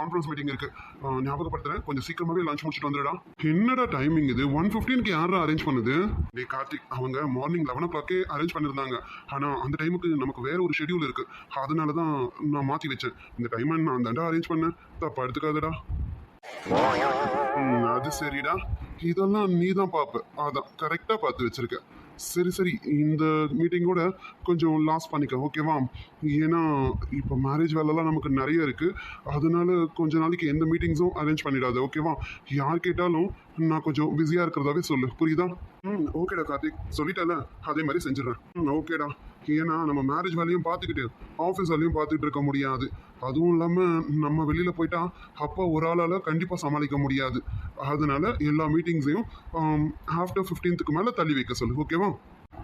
Conference meeting இருக்கு. ஞாபகப்படுத்துறேன். கொஞ்சம் சீக்கிரமாவே லஞ்ச் முடிச்சுட்டு வந்துடா என்னடா டைமிங் இது? ஒன் ஃபிஃப்டீனுக்கு யாரா அரேஞ்ச் பண்ணுது? டே கார்த்திக் அவங்க மார்னிங் லெவன் ஓ கிளாக்கே அரேஞ்ச் பண்ணியிருந்தாங்க ஆனால் அந்த டைமுக்கு நமக்கு வேற ஒரு ஷெடியூல் இருக்கு. அதனால தான் நான் மாற்றி வச்சேன். இந்த டைமை நான் தாண்டா அரேஞ்ச் பண்ணேன். தப்பா எடுத்துக்காதடா. ம், அது சரிடா. இதெல்லாம் நீ தான் பார்ப்ப அதான் கரெக்டாக பார்த்து வச்சிருக்க. சரி சரி. இந்த மீட்டிங்கோட கொஞ்சம் லாஸ் பண்ணிக்க ஓகேவா ஏன்னா இப்போ மேரேஜ் வேலைலாம் நமக்கு நிறைய இருக்குது அதனால கொஞ்ச நாளைக்கு எந்த மீட்டிங்ஸும் அரேஞ்ச் பண்ணிடாத. ஓகேவா யார் கேட்டாலும் நான் கொஞ்சம் பிஸியாக இருக்கிறதாவே சொல்லு. புரியுதா? ம் ஓகேடா கார்த்திக். சொல்லிட்டல அதே மாதிரி செஞ்சிடறேன். ம் ஓகேடா ஏன்னா நம்ம மேரேஜ் வேலையும் பார்த்துக்கிட்டு ஆஃபீஸ் வேலையும் பார்த்துட்டு இருக்க முடியாது. அதுவும் இல்லாமல் நம்ம வெளியில் போயிட்டா அப்போ ஒரு ஆளால் கண்டிப்பாக சமாளிக்க முடியாது. அதனால எல்லா மீட்டிங்ஸையும் ஆஃப்டர் ஃபிஃப்டீன்த்துக்கு மேலே தள்ளி வைக்க சொல்லு ஓகேவா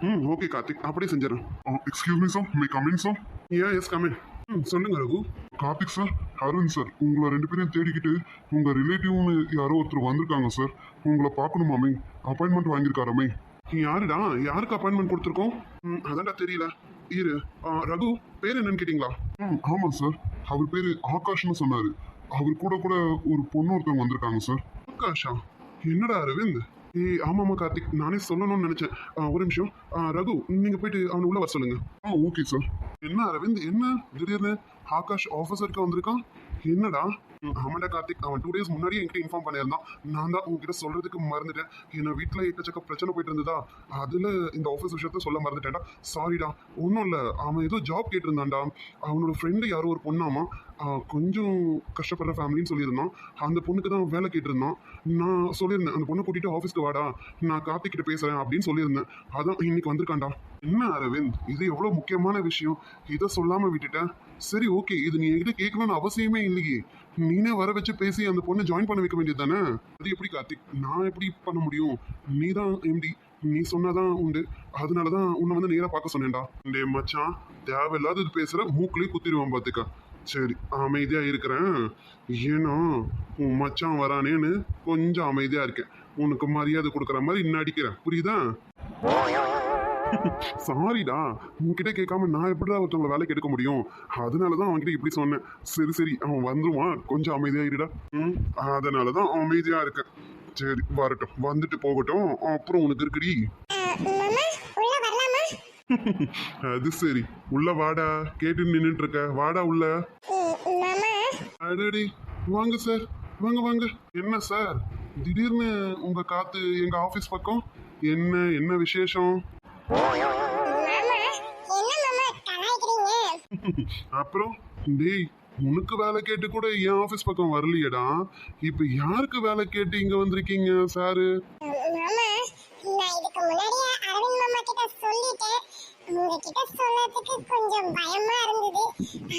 ம் ஓகே கார்த்திக் அப்படியே செஞ்சிடறேன். Excuse me sir may coming sir ஏன் எஸ் கமின் ம் சொல்லுங்க ரகு. கார்த்திக் சார் அரவிந்த் சார் உங்களை ரெண்டு பேரையும் தேடிக்கிட்டு உங்க ரிலேட்டிவ்னு யாரோ ஒருத்தர் வந்திருக்காங்க சார் உங்களை பார்க்கணுமாமே அப்பாயின்மெண்ட் வாங்கியிருக்காராமே யாருடா? யாருக்கு அப்பாயின்மெண்ட் கொடுத்துருக்கோம்? ம் அதான்டா தெரியல. இரு. ரகு பேர் என்னன்னு கேட்டிங்களா? ம் ஆமாம் சார் அவர் பேர் ஆகாஷ்னு சொன்னார். அவர் கூட கூட ஒரு பொண்ணு ஒருத்தவங்க வந்திருக்காங்க சார் ஆகாஷா? என்னடா அரவிந்த்? ஏய் ஆமாம்மா கார்த்திக். நானே சொல்லணும்னு நினச்சேன். ஆ, ஒரு நிமிஷம். ரகு நீங்கள் போயிட்டு அவனை உள்ள வர சொல்லுங்க. ஆ ஓகே சார் என்ன அரவிந்த்? என்ன? திடீர்னு ஆகாஷ் ஆஃபீஸருக்கு வந்திருக்கான்? என்னடா? ம், கார்த்திக் அவன் டூ டேஸ் முன்னாடியே என்கிட்ட இன்ஃபார்ம் பண்ணியிருந்தான். நான் தான் உங்ககிட்ட சொல்றதுக்கு மறந்துட்டேன். என்ன வீட்டில் எக்கச்சக்க பிரச்சனை போயிட்டு இருந்ததா? அதில் இந்த ஆஃபீஸ் விஷயத்த சொல்ல மறந்துட்டேன்டா. சாரிடா ஒன்றும் இல்லை. அவன் ஏதோ ஜாப் கேட்டிருந்தான்டா. அவனோட ஃப்ரெண்டு யாரோ ஒரு பொண்ணாமா? கொஞ்சம் கஷ்டப்படுற ஃபேமிலின்னு சொல்லியிருந்தான் அந்த பொண்ணுக்கு தான் வேலை கேட்டிருந்தான் நான் சொல்லியிருந்தேன் அந்த பொண்ணை கூட்டிட்டு ஆஃபீஸ்க்கு வாடா. நான் கார்த்திக் கிட்ட அப்படின்னு சொல்லியிருந்தேன். அதான் இன்னைக்கு வந்திருக்காண்டா என்ன அரவிந்த்? இது எவ்வளோ முக்கியமான விஷயம். இதை சொல்லாமல் விட்டுட்டேன் சரி ஓகே. இது நீ என்கிட்ட கேட்கணும்னு அவசியமே இல்லையே. நீனே வர வச்சு பேசி அந்த பொண்ணை ஜாயின் பண்ண வைக்க வேண்டியது தானே? அது எப்படி கார்த்திக்? நான் எப்படி பண்ண முடியும்? நீ தான் எம்டி நீ சொன்னாதான் உண்டு. அதனால தான் உன்னை வந்து நேராக பார்க்க சொன்னேன்டா. டே மச்சான் தேவையில்லாதது பேசுற மூக்குலேயே குத்திடுவான் பார்த்துக்க சரி அமைதியாக இருக்கிறேன். ஏன்னா உன் மச்சான் வரானேன்னு கொஞ்சம் அமைதியாக இருக்கேன். உனக்கு மரியாதை கொடுக்குற மாதிரி நடிக்கிறேன் புரியுதா? சாரிடா உன்கிட்ட கேட்காம நான் எப்படிடா ஒருத்தவங்களை வேலைக்கு எடுக்க முடியும்? அதனால தான் அவன்கிட்ட இப்படி சொன்னேன். சரி சரி அவன் வந்துருவான். கொஞ்சம் அமைதியாக இருடா. ம் அதனால தான் அமைதியாக இருக்கேன். சரி வரட்டும். வந்துட்டு போகட்டும். அப்புறம் உனக்கு இருக்குடி. அது சரி. உள்ள வாடா. கேட்டு நின்னுட்டு இருக்க வாடா உள்ள. அடடி. வாங்க சார் வாங்க வாங்க. என்ன சார் திடீர்னு உங்க காத்து எங்க ஆபீஸ் பக்கம்? என்ன என்ன விசேஷம்? அப்புறம் டேய் உனக்கு வேலை கேட்டு கூட என் ஆபீஸ் பக்கம் வரலையேடா. இப்ப யாருக்கு வேலை கேட்டு இங்க வந்திருக்கீங்க சாரு உங்ககிட்ட சொல்றதுக்கு கொஞ்சம் பயமா இருந்தது.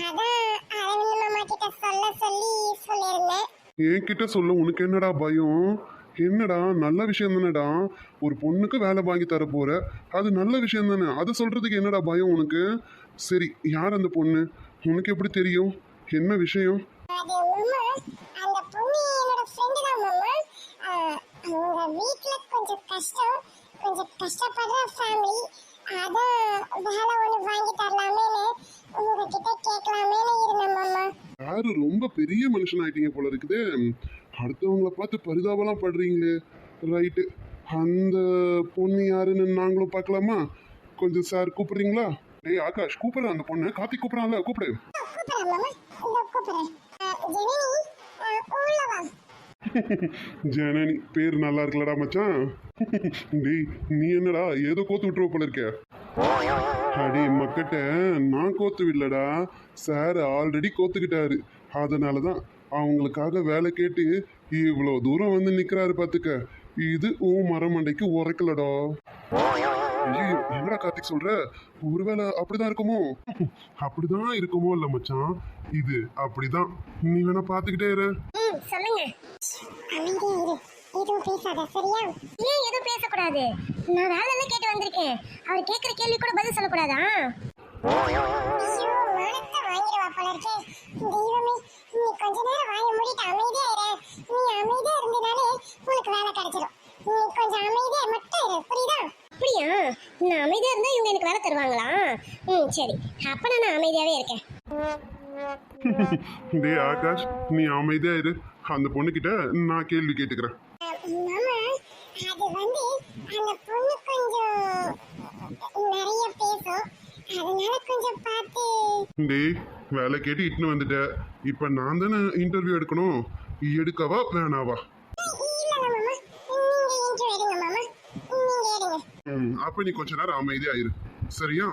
அதான் அரவிந்த் மாமா கிட்ட சொல்ல சொல்லி சொல்லியிருந்தேன். என்கிட்ட சொல்ல உனக்கு என்னடா பயம்? என்னடா? நல்ல விஷயம் தானேடா? ஒரு பொண்ணுக்கு வேலை வாங்கி தர போற. அது நல்ல விஷயம் தானே? அதை சொல்றதுக்கு என்னடா பயம் உனக்கு? சரி யார் அந்த பொண்ணு? உனக்கு எப்படி தெரியும்? என்ன விஷயம்? அந்த பொண்ணு என்னோட ஃப்ரெண்டு தான் மாமா. அவங்க வீட்ல கொஞ்சம் கஷ்டம் கொஞ்சம் கஷ்டப்படுற ஃபேமிலி அதான் வேலை ஒன்று வாங்கி தரலாமேன்னு உங்ககிட்ட கேட்கலாமேன்னு இருந்தேன் மாமா. யாரு? ரொம்ப பெரிய மனுஷன் ஆயிட்டீங்க போல இருக்குது. அடுத்தவங்கள பார்த்து பரிதாபம்லாம் படுறீங்களே. ரைட்டு அந்த பொண்ணு யாருன்னு நாங்களும் பார்க்கலாமா? கொஞ்சம் சார் கூப்பிடுறீங்களா? டேய் ஆகாஷ் கூப்பிடுறேன் அந்த பொண்ணு. கார்த்திக் கூப்பிடுறான்ல கூப்பிடு. ஜனனி பேர் நல்லா இருக்கலடா மச்சான். டேய் நீ என்னடா ஏதோ கோத்து விட்டுருவ போல இருக்க. அடி மக்கட்ட நான் கோத்து விடலடா சார் ஆல்ரெடி கோத்துக்கிட்டாரு. அதனால தான் அவங்களுக்காக வேலை கேட்டு இவ்வளோ தூரம் வந்து நிற்கிறாரு பார்த்துக்க இது உன் மரமண்டைக்கு உரைக்கலடா. ஐயோ என்னடா கார்த்திக் சொல்ற? ஒருவேளை அப்படிதான் இருக்குமோ? அப்படிதான் இருக்குமோ இல்ல மச்சான்? இது அப்படிதான். நீ வேணா பாத்துக்கிட்டே இரு. சொல்லுங்க. அமைதியா இரு. எதுவும் பேசாத சரியா? ஏன் எதுவும் பேசக்கூடாது? நான் வேலை என்ன கேட்டு வந்திருக்கேன். அவர் கேட்குற கேள்வி கூட பதில் சொல்லக்கூடாதா? நான் அமைதியா இருந்தா இவங்க எனக்கு வேலை தருவாங்களா? ம் சரி. அப்ப நான் அமைதியாவே இருக்கேன். டேய் ஆகாஷ் நீ அமைதியா இரு. அந்த பொண்ணுகிட்ட நான் கேள்வி கேட்டுக்கிறேன் மாமா அது வந்து அந்த பொண்ணு கொஞ்சம் நிறைய பேசும் அதனால கொஞ்சம் பார்த்து டேய் வேலை கேட்டு இட்டுன்னு வந்துட்ட. இப்போ நான் தானே இன்டர்வியூ எடுக்கணும்? எடுக்கவா வேணாவா? ம் அப்போ நீ கொஞ்ச நேரம் அமைதியா இரு. சரியா?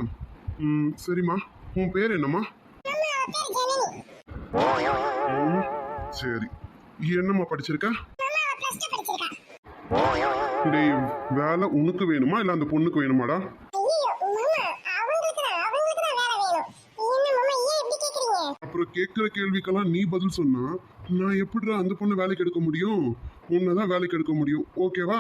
ம் சரிம்மா. உன் பேர் என்னம்மா? சரி. என்னம்மா படிச்சிருக்கா. டேய் வேலை உனக்கு வேணுமா? இல்லை அந்த பொண்ணுக்கு வேணுமாடா ஐயோ மாமா அவங்களுக்கு தான் அவங்களுக்கு தான் வேலை வேணும் என்ன மாமா ஏன் இப்படி கேக்குறீங்க அப்புறம் கேட்குற கேள்விக்கெல்லாம் நீ பதில் சொன்னா நான் எப்படிடா அந்த பொண்ணை வேலைக்கு எடுக்க முடியும்? உன்னை தான் வேலைக்கு எடுக்க முடியும். ஓகேவா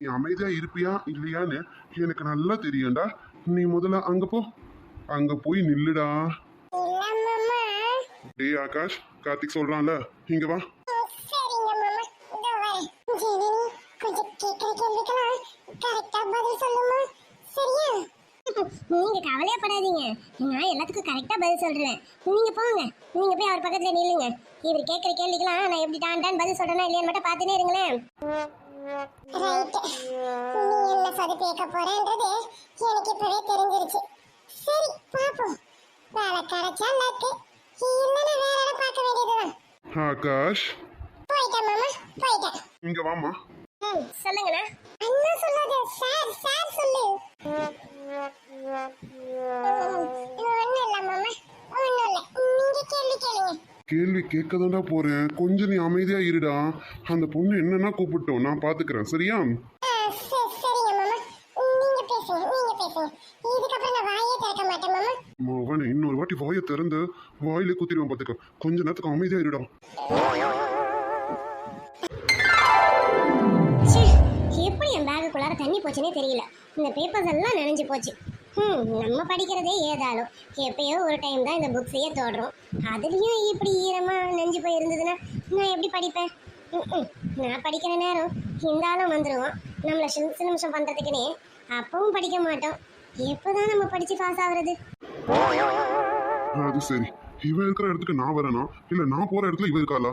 நீ அமைதியா இருப்பியா இல்லையான்னு எனக்கு நல்லா தெரியும்டா. நீ முதல்ல அங்க போ. அங்க போய் நில்லுடா. டேய் ஆகாஷ் கார்த்திக் சொல்றான்ல. இங்க வா. கொஞ்சம் கேட்குற கேள்விக்கெல்லாம் கரெக்டா பதில் சொல்லுமா? சரியா? நீங்க கவலையே படாதீங்க. நான் எல்லாத்துக்கும் கரெக்டா பதில் சொல்றேன். நீங்க போங்க. நீங்க போய் அவர் பக்கத்துல நில்லுங்க. இவர் கேட்குற கேள்விக்கெல்லாம் நான் எப்படி டான் டான் பதில் சொல்றேனா இல்லையான்னு மட்டும் பார்த்துனே இருங்களேன். ரைட் நீ என்ன சொதப்பி வைக்க போறேன்றது எனக்கு இப்பவே தெரிஞ்சிருச்சு. சரி பாப்போம். வேலை கிடைச்சா லக்கு இல்லைன்னா வேற இடம் பார்க்க வேண்டியதுதான். ஆகாஷ்? போயிட்டேன் மாமா போயிட்டேன். இங்க வாமா ம் சொல்லுங்கண்ணா. அண்ணா சொல்லாத. சார் சார் சொல்லு. ஒன்றும் இல்லை மாமா. ஒன்றும் இல்லை. நீங்க கேள்வி கேளுங்க. கேள்வி கேட்க போறேன். கொஞ்சம் நீ அமைதியா இருடா. அந்த பொண்ணு என்னன்னா கூப்பிட்டோம். நான் பாத்துக்கிறேன். சரியா? ஆ, சரி சரிங்க மாமா. நீங்க பேசுங்க நீங்க பேசுங்க. இதுக்கப்புறம் நான் வாயே திறக்க மாட்டேன் மாமா. மகனே இன்னொரு வாட்டி வாயை திறந்து வாயிலே குத்திடுவேன் பாத்துக்க. கொஞ்ச நேரத்துக்கு அமைதியா இருடா. தண்ணி போச்சுன்னே தெரியல. இந்த பேப்பர்ஸ் எல்லாம் நனைஞ்சு போச்சு. ம் நம்ம படிக்கிறதே ஏதாலும். எப்பயோ ஒரு டைம் தான் இந்த புக்ஸையே தோடுறோம். அதுலேயும் இப்படி ஈரமாக நெஞ்சு போய் இருந்ததுன்னா நான் எப்படி படிப்பேன்? நான் படிக்கிற நேரம் இந்த ஆளும் வந்துடுவோம் நம்மளை சின்ன நிமிஷம் பண்ணுறதுக்குனே அப்பவும் படிக்க மாட்டோம். எப்போதான் நம்ம படித்து பாஸ் ஆகுறது? அது சரி. இவன் இருக்கிற இடத்துக்கு நான் வரேனா? இல்லை நான் போகிற இடத்துல இவன் இருக்காளா?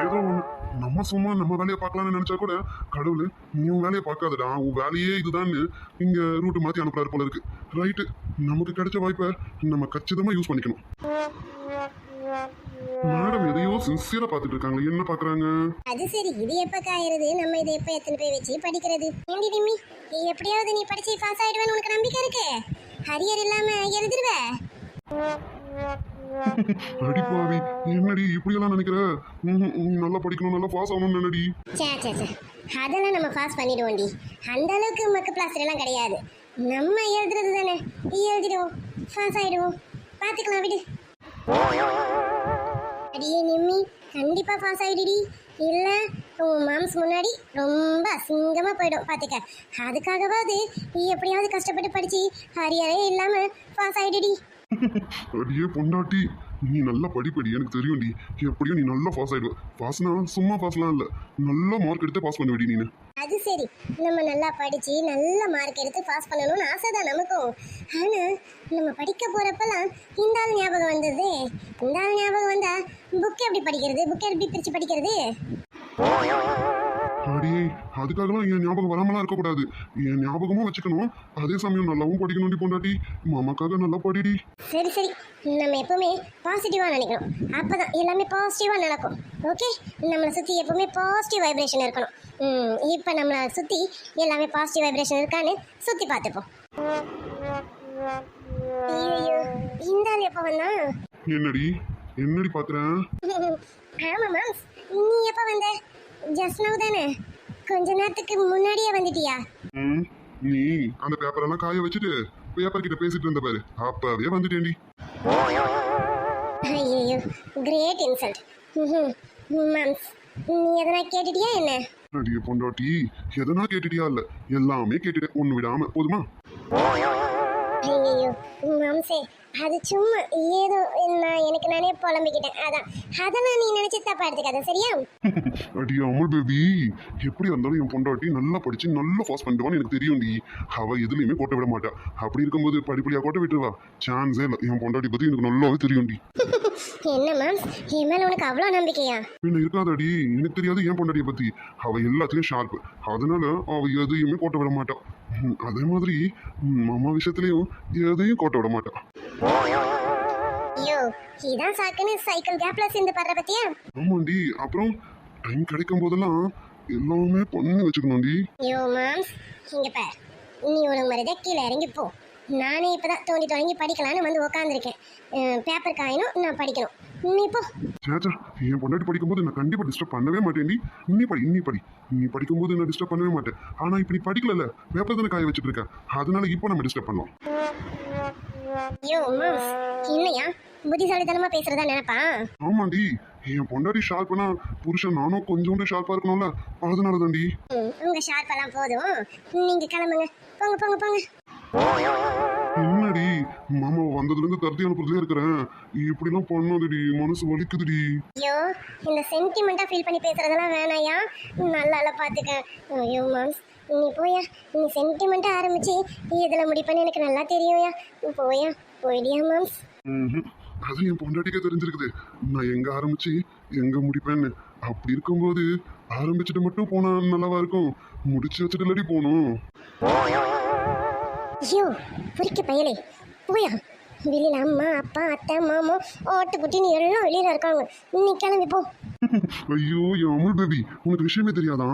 ஏதோ ஒன்று நம்ம சும்மா நம்ம வேலையை பார்க்கலாம்னு நினச்சா கூட கடவுள் நீ உன் வேலையை பார்க்காதடா உன் வேலையே இதுதான்னு இங்கே ரூட்டு மாற்றி அனுப்புறாரு போல இருக்கு. ரைட்டு நமக்கு கிடைச்ச வாய்ப்பை நம்ம கச்சிதமாக யூஸ் பண்ணிக்கணும். மேடம் எதையோ சின்சியரா பாத்துட்டு இருக்காங்க. என்ன பாக்குறாங்க அது சரி. இது எப்ப காயறது? நம்ம இதை எப்ப எத்தனை போய் வச்சு படிக்கிறது? ஏண்டி டிம்மி நீ எப்படியாவது நீ படிச்சு பாஸ் ஆயிடுவேன்னு உனக்கு நம்பிக்கை இருக்கு? ஹரியர் இல்லாம எழுதிருவ? அடிப்பாவி என்னடி இப்படியெல்லாம் நினைக்கிற? ம்ஹும், நல்லா படிக்கணும் நல்லா பாஸ் ஆகணும்னு நினைடி சே சே அதெல்லாம் நம்ம பாஸ் பண்ணிடுவோம்டி. அந்த அளவுக்கு மக்கு பிளாஸ்டர் எல்லாம் கிடையாது. நம்ம எழுதுறது தானே. எழுதிடுவோம் பாஸ் ஆயிடுவோம் பார்த்துக்கலாம் விடு. அடியே நிம்மி கண்டிப்பாக பாஸ் ஆகிடுடி இல்லை உன் மாம்ஸ் முன்னாடி ரொம்ப அசிங்கமாக போயிடும். பார்த்துக்க அதுக்காகவாது நீ எப்படியாவது கஷ்டப்பட்டு படிச்சு ஹரியரே இல்லாமல் பாஸ் ஆயிடுடி. அடியே பொண்டாட்டி நீ நல்லா படிப்படி எனக்கு தெரியும்டி. எப்படியும் நீ நல்லா பாஸ் ஆயிடுவ. பாஸ்னா சும்மா பாஸ்லாம் இல்ல. நல்லா மார்க் எடுத்து பாஸ் பண்ணுவடி நீ அது சரி. நம்ம நல்லா படிச்சு நல்ல மார்க் எடுத்து பாஸ் பண்ணணும்னு ஆசை தான் நமக்கும். ஆனா நம்ம படிக்க போறப்பெல்லாம் இந்த ஆள் ஞாபகம் வந்தது. இந்த ஆள் ஞாபகம் வந்தா புக் எப்படி படிக்கிறது? புக் எப்படி பிரிச்சு படிக்கிறது? அடியே அதுக்காகலாம் என் ஞாபகம் வராமலாம் இருக்கக்கூடாது. என் ஞாபகமும் வச்சுக்கணும். அதே சமயம் நல்லாவும் படிக்கணும்டி பொண்டாட்டி. மாமாக்காக நல்லா படிடி. சரி சரி. நம்ம எப்பவுமே பாசிட்டிவா நினைக்கணும். அப்பதான் எல்லாமே பாசிட்டிவா நடக்கும். ஓகே நம்மளை சுத்தி எப்பவுமே பாசிட்டிவ் வைப்ரேஷன் இருக்கணும். ம் இப்போ நம்மளை சுத்தி எல்லாமே பாசிட்டிவ் வைப்ரேஷன் இருக்கான்னு சுத்தி பார்த்துப்போம். ஐயோ இந்த ஆள் எப்போ வந்தா? என்னடி? என்னடி பாக்குறேன் ஆமா மேம் நீ எப்போ வந்த? ஜஸ்ட் நவ் தானே கொஞ்ச நேரத்துக்கு முன்னாடியே வந்துட்டியா? ம், நீ அந்த பேப்பர் எல்லாம் காய வச்சுட்டு பேப்பர் கிட்ட பேசிட்டு இருந்த பாரு. அப்பவே வந்துட்டேன்டி. ஐயோ கிரேட் இன்சல்ட் மேம்ஸ் நீ எதனா கேட்டுட்டியா என்ன? அடியே பொண்டாட்டி எதனா கேட்டுட்டியா இல்ல? எல்லாமே கேட்டுட்டேன். ஒண்ணு விடாம போதுமா? ஐயோ மாம்சே அது சும்மா ஏதோ நான் எனக்கு நானே புலம்பிக்கிட்டேன். அதான். அதெல்லாம் நீ நினைச்சு தப்பா எடுத்துக்காத சரியா? அடி அமுல் பேபி. எப்படி இருந்தாலும் என் பொண்டாட்டி நல்லா படிச்சு நல்லா பாஸ் பண்ணிடுவான்னு எனக்கு தெரியும்டி. அவ எதுலையுமே கோட்டை விட மாட்டா. அப்படி இருக்கும்போது படிப்படியா கோட்டை விட்டுருவா. சான்ஸே இல்லை. என் பொண்டாட்டி பத்தி எனக்கு நல்லாவே தெரியும்டி. என்ன மாம்ஸ் என் மேல உனக்கு அவ்வளோ நம்பிக்கையா? பின்ன இருக்காதடி. எனக்கு தெரியாது என் பொண்டாட்டியை பத்தி. அவ எல்லாத்துலயும் ஷார்ப் அதனால அவ எதையுமே கோட்டை விட மாட்டா. அதே மாதிரி ம், அம்மா விஷயத்துலயும் எதையும் கோட்டை விட மாட்டா ஐயோ இதான் சாக்குன்னு சைக்கிள் கேப்ல சேர்ந்து படுற பத்தியா? ஆமாண்டி அப்புறம் டைம் கிடைக்கும் போதெல்லாம் எல்லாமே பண்ணி வச்சுக்கணும்டி ஐயோ மாம்ஸ் இங்க பார். நீ ஒரு மருத கீழே இறங்கி போ. நானே இப்பதான் தோண்டி தொடங்கி படிக்கலான்னு வந்து உக்காந்துருக்கேன். பேப்பர் காயணும் நான் படிக்கணும். நீ போ. சேச்சா என் பொண்டாட்டி படிக்கும்போது நான் கண்டிப்பா டிஸ்டர்ப் பண்ணவே மாட்டேன்டி. நீ படி நீ படி. நீ படிக்கும்போது நான் டிஸ்டர்ப் பண்ணவே மாட்டேன். ஆனா இப்ப நீ படிக்கல பேப்பர் தானே காய வச்சுட்டு இருக்க. அதனால இப்போ நம்ம டிஸ்டர்ப் பண்ணலாம். ஐயோ மாம்ஸ் என்னையா? புத்திசாலித்தனமா பேசுறதா நினைப்பா? ஆமாண்டி என் பொண்டாட்டி ஷார்ப்னா புருஷன் நானும் கொஞ்சோண்டு ஷார்ப்பா இருக்கணும்ல அதனால தாண்டி உங்க ஷார்ப்பெல்லாம் போதும். நீங்க கிளம்புங்க. போங்க போங்க போங்க. என்னடி மாமா வந்ததுல இருந்து தருத்தி அனுப்புறதுலே இருக்கிறேன். இப்படிலாம் பண்ணாதடி மனசு வலிக்குதுடி. ஐயோ இந்த சென்டிமெண்டா ஃபீல் பண்ணி பேசுறதெல்லாம் வேணாயா? நல்லா பாத்துக்க. ஐயோ மாம்ஸ் நீ போயா நீ சென்டிமெண்டா ஆரம்பிச்சு நீ இதுல முடிப்பேன்னு எனக்கு நல்லா தெரியும்யா. நீ போயா போயிடியா மாம்ஸ். அது என் பொண்டாட்டிக்கே தெரிஞ்சிருக்குது. நான் எங்க ஆரம்பிச்சு எங்க முடிப்பேன்னு. அப்படி இருக்கும்போது ஆரம்பிச்சுட்டு மட்டும் போனா நல்லாவா இருக்கும்? முடிச்சு வச்சுட்டு இல்லாட்டி போகணும். ஐயோ பொறிக்க பயலே. போயா. வெளியில அம்மா அப்பா அத்தை மாமா ஆட்டுக்குட்டின்னு எல்லாம் வெளியில இருக்காங்க. நீ கிளம்பி போ. ஐயோ என் அமுல் பேபி உனக்கு விஷயமே தெரியாதா?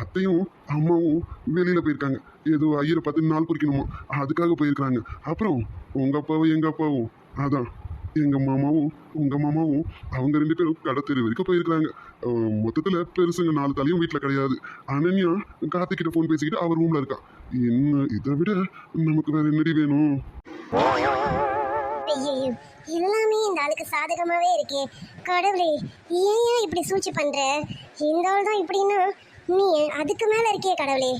அத்தையும் அம்மாவும் வெளியில போயிருக்காங்க. ஏதோ ஐயரை பத்து நாள் குறிக்கணுமா. அதுக்காக போயிருக்காங்க அப்புறம் உங்க அப்பாவும் எங்க அப்பாவும் அதான் எங்க மாமாவும் உங்க மாமாவும் அவங்க ரெண்டு பேரும் கடை வரைக்கும் போயிருக்காங்க மொத்தத்தில் மொத்தத்துல பெருசுங்க நாலு தலையும் வீட்டுல கிடையாது. அனன்யா கார்த்திக்கிட்ட ஃபோன் பேசிக்கிட்டு அவர் ரூம்ல இருக்கா. என்ன இதை விட நமக்கு வேற என்னடி வேணும்? ஐயோ எல்லாமே இந்த ஆளுக்கு சாதகமாவே இருக்கே. கடவுளே ஏன் இப்படி சூழ்ச்சி பண்ற? இந்த ஆள் தான் இப்படின்னா நீ அதுக்கு மேல இருக்கே கடவுளே.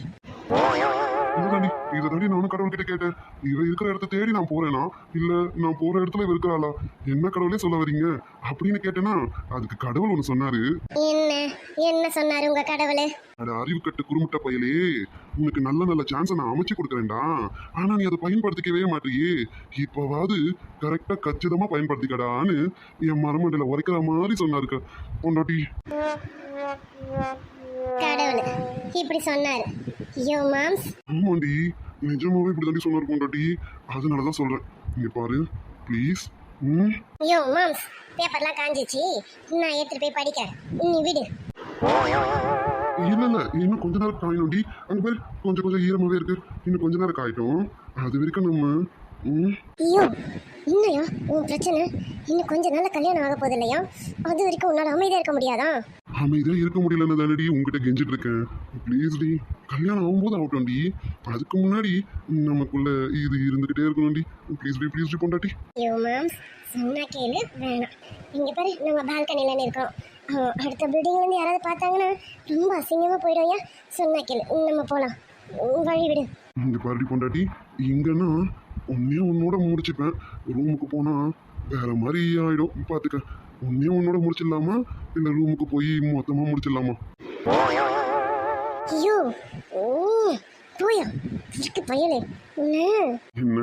இதை தாண்டி நானும் கடவுள்கிட்ட கேட்டேன் இவ இருக்கிற இடத்த தேடி நான் போறேனா? இல்ல நான் போற இடத்துல இவ இருக்கிறாளா? என்ன கடவுளே சொல்ல வரீங்க? அப்படின்னு கேட்டேன்னா அதுக்கு கடவுள் ஒன்று சொன்னாரு. என்ன? என்ன சொன்னாரு உங்க கடவுளே? அட அறிவு கட்டு குறுமுட்ட பயலே. உனக்கு நல்ல நல்ல சான்ஸை நான் அமைச்சு கொடுக்குறேன்டா. ஆனா நீ அதை பயன்படுத்திக்கவே மாட்டியே. இப்போவாது கரெக்டா கச்சிதமா பயன்படுத்திக்கடான்னு என் மரமண்டையில உரைக்கிற மாதிரி சொன்னாருக்க. பொண்டாட்டி. கடவுள் இப்படி சொன்னாரு. ஐயோ மாம்ஸ். ஆமாண்டி. நிஜமாவே இப்படி தாண்டி சொன்னார் பொண்டாட்டி. அதனாலதான் சொல்றேன். இங்க பாரு ப்ளீஸ் ம்? ஐயோ மாம்ஸ் பேப்பர்லாம் காஞ்சிச்சு நான் எடுத்துட்டு போய் படிக்கிறேன் நீ விடு. இல்ல இல்ல இன்னும் கொஞ்ச நேரம் காயணும்டி. அங்க பேர் கொஞ்சம் கொஞ்சம் ஈரமாவே இருக்கு. இன்னும் கொஞ்ச நேரம் காயட்டும். அது வரைக்கும் நம்ம ம், ஐயோ என்னையா உன் பிரச்சனை? இன்னும் கொஞ்ச நாள்ல கல்யாணம் ஆக போகுது இல்லையா? அது வரைக்கும் உன்னால அமைதியா இருக்க முடியாதா? அமைதியா இருக்க முடியலன்னு தானடி உங்ககிட்ட கெஞ்சிட்டு இருக்கேன். ப்ளீஸ் டி கல்யாணம் ஆகும்போது ஆகட்டும்டி. அதுக்கு முன்னாடி நமக்குள்ள இது இருந்துகிட்டே இருக்கணும்டி. ப்ளீஸ் டி ப்ளீஸ் டி பொண்டாட்டி. ஐயோ மேம் சொன்னா கேளு வேணாம். இங்க பாரு நம்ம பால்கனில இருக்கோம் அடுத்த பில்டிங்ல இருந்து யாராவது பார்த்தாங்கன்னா ரொம்ப அசிங்கமா போயிடும் ஐயா. சொன்னா கேளு நம்ம போலாம். வழி விடு. இங்க பாருடி பொண்டாட்டி. இங்கன்னா உன்னே உன்னோட முடிச்சுப்பேன். ரூமுக்கு போனா வேற மாதிரி ஆயிடும். பாத்துக்க. உன்னே உன்னோட முடிச்சிடலாமா? இல்ல ரூமுக்கு போய் மொத்தமா முடிச்சிடலாமா? ஐயோ ஓ போயா இருக்கு பயலே. உன்ன? என்ன?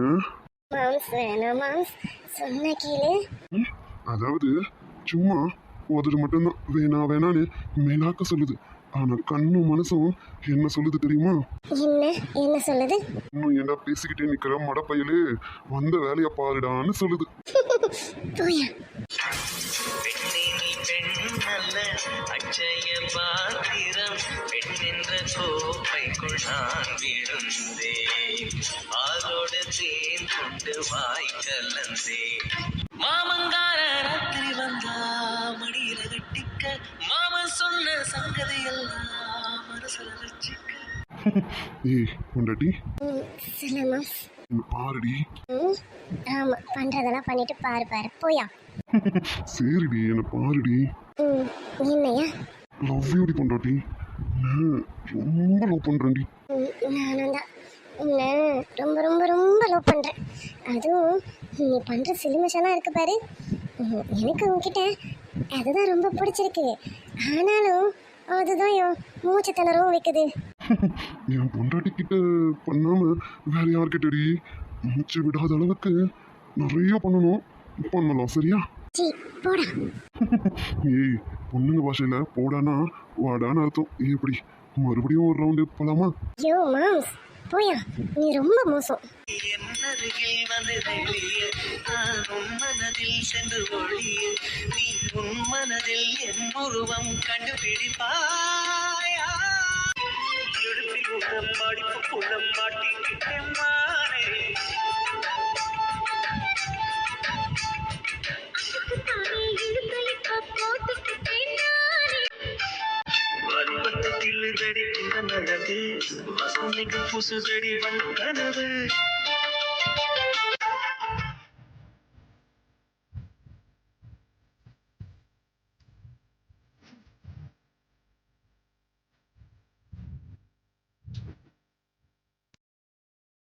மாம்ஸ் வேணாம் மாம்ஸ் சொன்னா அதாவது சும்மா உதடு மட்டும்தான். வேணா வேணான்னு மேலாக்க சொல்லுது. ஆனா கண்ணும் மனசும் என்ன சொல்லுது தெரியுமா? என்ன என்ன சொல்லுது? இன்னும் ஏன்டா பேசிக்கிட்டே நிக்கிற மடப்பையலே? வந்த வேலையை பாருடான்னு சொல்லுது. அச்சய பாத்திரம் பெண்ணென்ற கோப்பைக்குள் நான் விழுந்தேன். ஆளோடு தேன் கொண்டு வாய் கலந்தேன். மாமங்கார ராத்திரி வந்தா மடியில கட்டிக்க மாமன் சொன்ன சங்கதி எல்லாம் மனசுல வச்சுக்க ஏய் பொண்டாட்டி. ம், சொல்லு மாம்ஸ் இங்க பாருடி. ம் ஆமா பண்றதெல்லாம் பண்ணிட்டு பாரு பாரு. போயா. சரிடி என்ன பாருடி. என்னையா லவ் யூடி பொண்டாட்டி. ரொம்ப லவ் பண்றேன்டி. ம், நானும் தான் உன்னை ரொம்ப ரொம்ப ரொம்ப லவ் பண்றேன். அதுவும் நீ பண்ற சிலிமிஷெல்லாம் இருக்கு பாரு. எனக்கு உன்கிட்ட அதுதான் ரொம்ப பிடிச்சிருக்கு. ஆனாலும் அதுதான் என் மூச்சு திணறவும் வைக்குது. என் பொண்டாட்டி கிட்ட பண்ணாம வேற யார்கிட்டடி? மூச்சு விடாத அளவுக்கு நிறைய பண்ணணும். பண்ணலாம் சரியா? சி போடா. ஏய் பொண்ணுங்க பாஷையில போடானா வாடான்னு அர்த்தம். எப்படி? மறுபடியும் ஒரு ரவுண்டு போலாமா? யோ மாம்ஸ் போயா. நீ ரொம்ப மோசம். சென்று ஒளிய. நீ உன் மனதில் என் உருவம் கண்டுபிடிப்பாயா? எடுப்பில் உன்னம் மாடிப்பு 不是最低分。都喝得醉